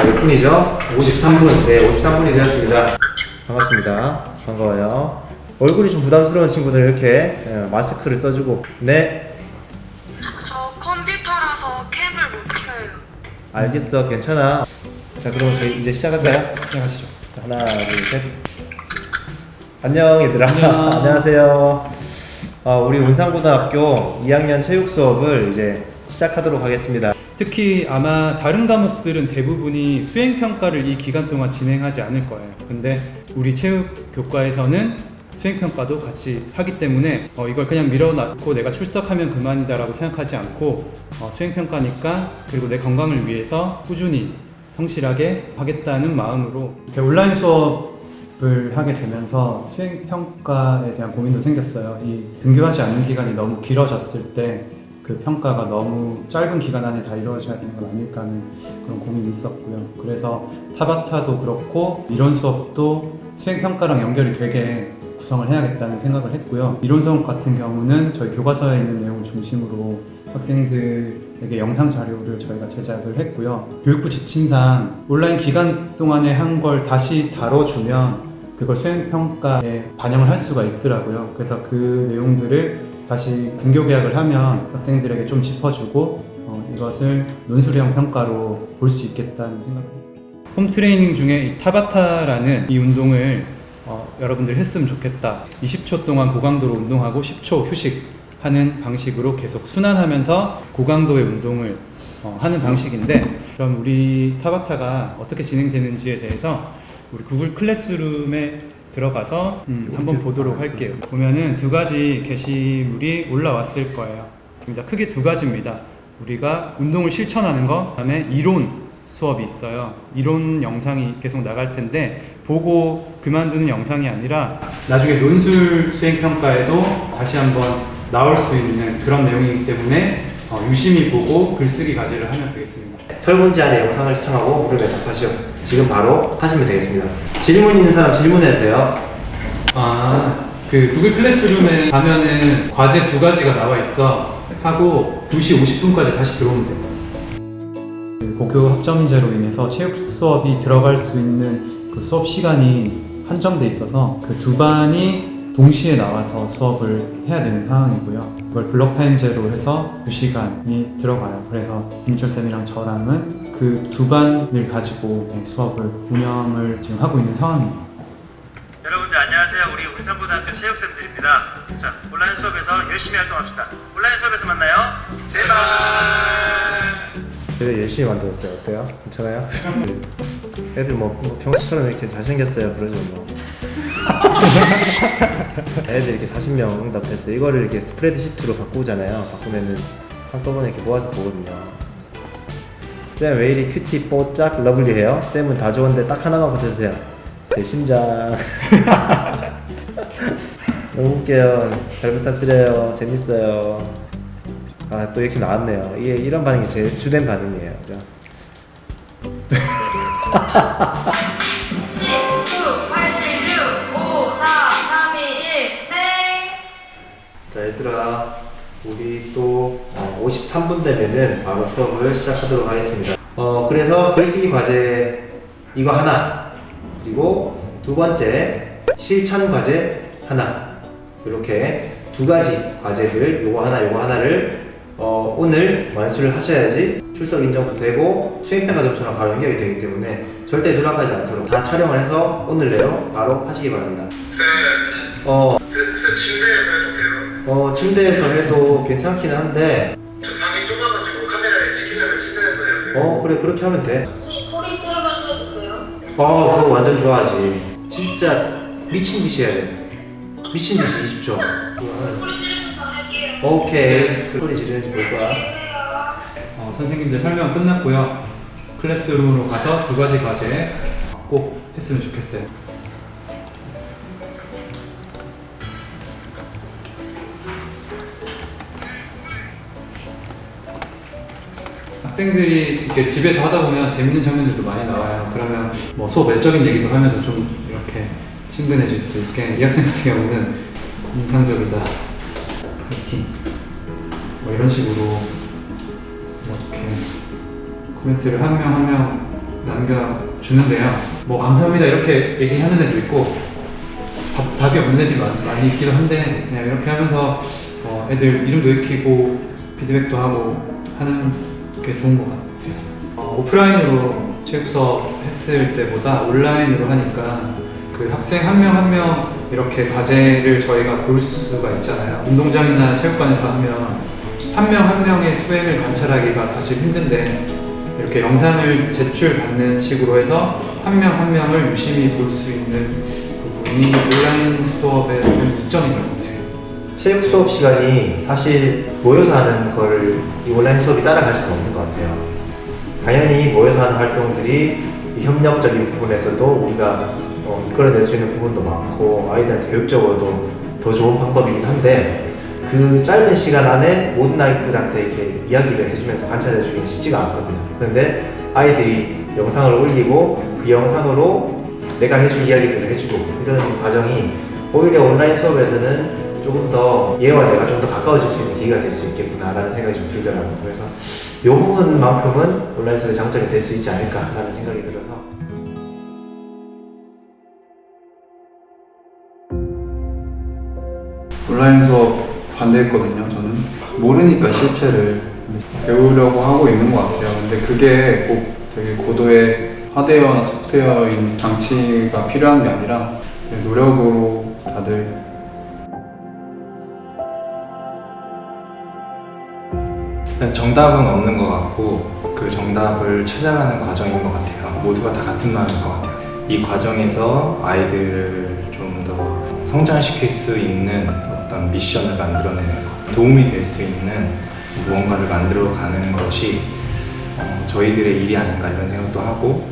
자, 몇 분이죠? 53분. 네, 53분이 되었습니다. 반갑습니다. 반가워요. 얼굴이 좀 부담스러운 친구들 이렇게 예, 마스크를 써주고. 네, 저 컴퓨터라서 캡을 못 켜요. 알겠어. 괜찮아. 자, 그럼 저희 이제 시작할까요? 시작하시죠. 자, 하나, 둘, 셋. 안녕, 얘들아. 안녕하세요. 어, 우리 운상고등학교 2학년 체육 수업을 이제 시작하도록 하겠습니다. 특히 아마 다른 과목들은 대부분이 수행 평가를 이 기간 동안 진행하지 않을 거예요. 근데 우리 체육 교과에서는 수행 평가도 같이 하기 때문에 어, 이걸 그냥 밀어놨고 내가 출석하면 그만이다라고 생각하지 않고 어, 수행 평가니까 그리고 내 건강을 위해서 꾸준히 성실하게 하겠다는 마음으로 이렇게 온라인 수업을 하게 되면서 수행 평가에 대한 고민도 생겼어요. 이 등교하지 않는 기간이 너무 길어졌을 때 그 평가가 너무 짧은 기간 안에 다 이루어져야 되는 건 아닐까 하는 그런 고민이 있었고요. 그래서 타바타도 그렇고 이론 수업도 수행 평가랑 연결이 되게 구성을 해야겠다는 생각을 했고요. 이론 수업 같은 경우는 저희 교과서에 있는 내용을 중심으로 학생들에게 영상 자료를 저희가 제작을 했고요. 교육부 지침상 온라인 기간 동안에 한 걸 다시 다뤄주면 그걸 수행 평가에 반영을 할 수가 있더라고요. 그래서 그 내용들을 다시 등교 계약을 하면 학생들에게 좀 짚어주고 어, 이것을 논술형 평가로 볼 수 있겠다는 생각을 했어요. 홈 트레이닝 중에 이 타바타라는 이 운동을 어, 여러분들 했으면 좋겠다. 20초 동안 고강도로 운동하고 10초 휴식하는 방식으로 계속 순환하면서 고강도의 운동을 어, 하는 방식인데 그럼 우리 타바타가 어떻게 진행되는지에 대해서 우리 구글 클래스룸에 들어가서 음, 한번 보도록 할게요. 보면은 두 가지 게시물이 올라왔을 거예요. 그러니까 크게 두 가지입니다. 우리가 운동을 실천하는 거, 그다음에 이론 수업이 있어요. 이론 영상이 계속 나갈 텐데 보고 그만두는 영상이 아니라 나중에 논술 수행 평가에도 다시 한번 나올 수 있는 그런 내용이기 때문에 어, 유심히 보고 글쓰기 과제를 하면 되겠습니다. 설문지 안에 영상을 시청하고 물음에 답하시오. 지금 바로 하시면 되겠습니다. 질문 있는 사람 질문해도 돼요. 아, 그 구글 클래스룸에 가면은 과제 두 가지가 나와 있어. 하고 2시 50분까지 다시 들어오면 돼. 그 고교 학점제로 인해서 체육 수업이 들어갈 수 있는 그 수업 시간이 한정돼 있어서 그 두 반이 동시에 나와서 수업을 해야 되는 상황이고요. 그걸 블록 타임제로 해서 2시간이 들어가요. 그래서 김철 쌤이랑 저랑은 그 두 반을 가지고 네, 수업을 운영을 지금 하고 있는 상황이에요. 여러분들 안녕하세요. 우리 운산고등학교 체육쌤들입니다. 자, 온라인 수업에서 열심히 활동합시다. 온라인 수업에서 만나요. 제발. 되게 열심히 만들었어요. 어때요? 괜찮아요? 애들 뭐, 뭐 평소처럼 이렇게 잘생겼어요. 그러죠 뭐. 애들 이렇게 40명 응답했어요. 이거를 이렇게 스프레드 시트로 바꾸잖아요. 바꾸면은 한꺼번에 이렇게 모아서 보거든요. 쌤 왜 이리 큐티 뽀짝 러블리해요? 쌤은 다 좋은데 딱 하나만 고쳐주세요. 제 심장. 너무 웃겨요. 잘 부탁드려요. 재밌어요. 아 또 이렇게 나왔네요. 이게 이런 반응이 제 주된 반응이에요. 그죠? 얘들아 우리 또 어, 53분 되면은 바로 수업을 시작하도록 하겠습니다. 어 그래서 글쓰기 과제 이거 하나 그리고 두 번째 실천 과제 하나 이렇게 두 가지 과제들 요거 하나 요거 하나를 어, 오늘 완수를 하셔야지 출석 인정도 되고 수행평가 점수랑 바로 연결이 되기 때문에 절대 누락하지 않도록 다 촬영을 해서 오늘 내로 바로 하시기 바랍니다. 쌤, 어, 그, 그 침대에서 해도 돼요? 어 침대에서 해도 괜찮긴 한데 저 방이 좁아가지고 카메라에 찍히려면 침대에서 해야 돼요? 어 그래 그렇게 하면 돼. 소리 들으면서 해도 돼요? 어 그거 완전 좋아하지. 진짜 미친 듯이 해야 돼. 미친 듯이 20초. 소리 들으면서 할게요. 오케이. 소리 지르는지 볼 거야. 어, 선생님들 설명 끝났고요. 클래스룸으로 가서 두 가지 과제 꼭 했으면 좋겠어요. 학생들이 이제 집에서 하다 보면 재밌는 장면들도 많이 나와요. 그러면 뭐 수업 외적인 얘기도 하면서 좀 이렇게 친근해질 수 있게 이 학생 같은 경우는 인상적이다. 파이팅. 뭐 이런 식으로 뭐 이렇게 코멘트를 한 명 한 명 남겨주는데요. 뭐 감사합니다 이렇게 얘기하는 애도 있고 답, 답이 없는 애들이 많, 많이 있기도 한데 그냥 이렇게 하면서 어, 애들 이름도 익히고 피드백도 하고 하는 게 좋은 것 같아요. 어, 오프라인으로 체육 수업 했을 때보다 온라인으로 하니까 그 학생 한 명 한 명 이렇게 과제를 저희가 볼 수가 있잖아요. 운동장이나 체육관에서 하면 한 명 한 명의 수행을 관찰하기가 사실 힘든데 이렇게 영상을 제출받는 식으로 해서 한 명 한 명을 유심히 볼 수 있는 부분이 온라인 수업의 좀 이점인 것 같아요. 체육 수업 시간이 사실 모여서 하는 걸 이 온라인 수업이 따라갈 수는 없는 것 같아요. 당연히 모여서 하는 활동들이 이 협력적인 부분에서도 우리가 어, 이끌어낼 수 있는 부분도 많고 아이들한테 교육적으로도 더 좋은 방법이긴 한데 그 짧은 시간 안에 모든 아이들한테 이렇게 이야기를 해주면서 관찰해주기는 쉽지가 않거든요. 그런데 아이들이 영상을 올리고 그 영상으로 내가 해줄 이야기들을 해주고 이런 과정이 오히려 온라인 수업에서는 조금 더 얘와 내가 좀 더 가까워질 수 있는 계기가 될 수 있겠구나라는 생각이 좀 들더라고요. 그래서 이 부분만큼은 온라인 수업의 장점이 될 수 있지 않을까라는 생각이 들어서 온라인 수업 반대했거든요. 저는 모르니까 실체를 배우려고 하고 있는 것 같아요. 근데 그게 꼭 되게 고도의 하드웨어나 소프트웨어인 장치가 필요한 게 아니라 노력으로 다들 정답은 없는 것 같고 그 정답을 찾아가는 과정인 것 같아요. 모두가 다 같은 마음인 것 같아요. 이 과정에서 아이들을 좀 더 성장시킬 수 있는 어떤 미션을 만들어내는 것, 도움이 될 수 있는 무언가를 만들어 가는 것이 어, 저희들의 일이 아닌가 이런 생각도 하고